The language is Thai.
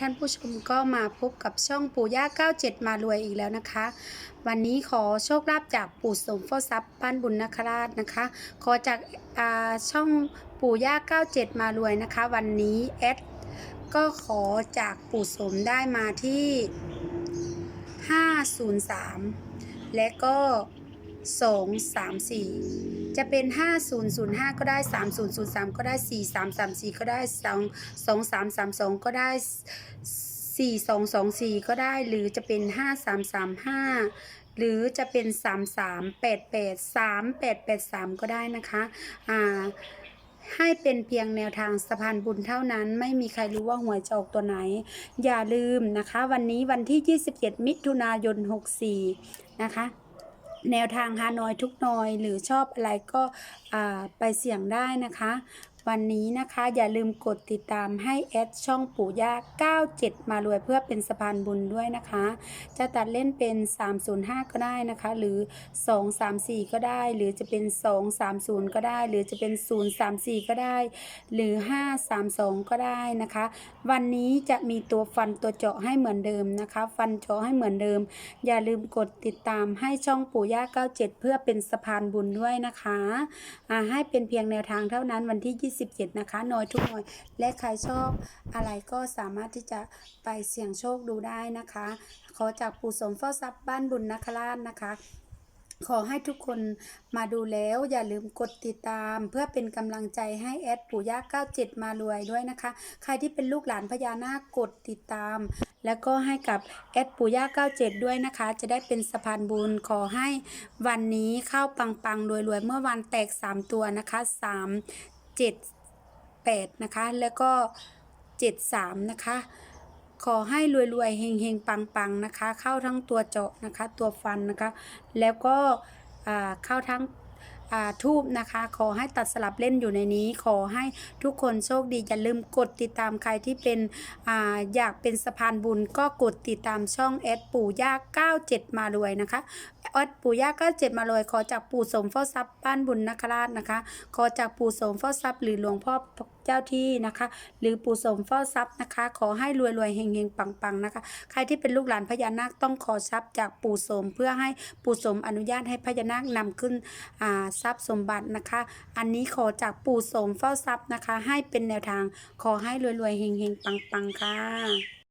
ท่านผู้ชมก็มาพบกับช่องปู่ย่า 97 มารวยอีกแล้วนะคะ วันนี้ขอโชคลาภจากปู่สมโฟทรัพย์บ้านบุญนคราชนะคะ ขอจากาช่องปู่ย่า 97 มารวยนะคะ วันนี้แอดก็ขอจากปู่สมได้มาที่ 503 และก็ 234 จะเป็น 5005 ก็ได้ 3003 ก็ได้ 4334 ก็ได้2 2332 ก็ได้ 4224 ก็ได้ หรือจะเป็น 5335หรือจะเป็น 3388 3883 ก็ได้นะคะอ่าให้เป็นเพียงแนวทางสะพานบุญเท่านั้น ไม่มีใครรู้ว่าหวยจะออกตัวไหน อย่าลืมนะคะ วันนี้วันที่ 27 มิถุนายน 64 นะคะ แนวทางฮานอยทุกนอย หรือชอบอะไรก็ไปเสี่ยงได้นะคะ วันนี้นะคะอย่าลืมกดติดตามให้แอดช่องปู่ย่า 97 มารวยเพื่อเป็นสะพานบุญด้วยนะคะ จะตัดเล่นเป็น 305 ก็ได้นะคะ หรือ 234 ก็ได้ หรือจะเป็น 230 ก็ได้ หรือจะเป็น 034 ก็ได้ หรือ 532 ก็ได้นะคะ วันนี้จะมีตัวฟันตัวเจาะให้เหมือนเดิมนะคะ ฟันเจาะให้เหมือนเดิม อย่าลืมกดติดตามให้ช่องปู่ย่า 97 เพื่อเป็นสะพานบุญด้วยนะคะอ่าให้เป็นเพียงแนวทางเท่านั้นวันที่27นะคะน้อยทุกน้อยและใครชอบอะไรก็สามารถที่จะไปเสี่ยงโชคดูได้นะคะ ขอจากปู่สมเฝ้าทรัพย์บ้านบุญนคราชนะคะขอให้ทุกคนมาดูแล้วอย่าลืมกดติดตาม เพื่อเป็นกำลังใจให้แอดปู่ย่า97 มารวยด้วยนะคะ ใครที่เป็นลูกหลานพญานาคกดติดตาม แล้วก็ให้กับแอดปู่ย่า97 ด้วยนะคะ จะได้เป็นสะพานบุญขอให้วันนี้เข้าปังๆรวยๆ เมื่อวันแตก 3 ตัวนะคะ 3 7 8 นะคะ แล้วก็ 73 นะคะ ขอให้รวยๆเฮงๆ ปังๆ นะคะ เข้าทั้งตัวเจาะนะคะ ตัวฟันนะคะ แล้วก็เข้าทั้ง ทูบนะคะ ขอให้ตัดสลับเล่นอยู่ในนี้ ขอให้ทุกคนโชคดีอย่าลืมกดติดตามใครที่เป็นออยากเป็นสะพานบุญก็กดติดตามช่องแอดปู่ย่า97 มารวยนะคะแอดปู่ย่า97 มารวย ขอจากปู่สมเฝ้าทรัพย์บ้านบุญนคราชนะคะ ขอจากปู่สมเฝ้าทรัพย์หรือหลวงพ่อ เจ้าที่นะคะ หรือปู่สมเฝ้าทรัพย์นะคะ ขอให้รวยรวยๆเฮงเฮงปังปังๆนะคะ ใครที่เป็นลูกหลานพญานาคต้องขอทรัพย์จากปู่สม เพื่อให้ปู่สมอนุญาตให้พญานาคนำขึ้นทรัพย์สมบัตินะคะ อันนี้ขอจากปู่สมเฝ้าทรัพย์นะคะ ให้เป็นแนวทางขอให้รวยรวยๆเฮงเฮงปังปังๆค่ะ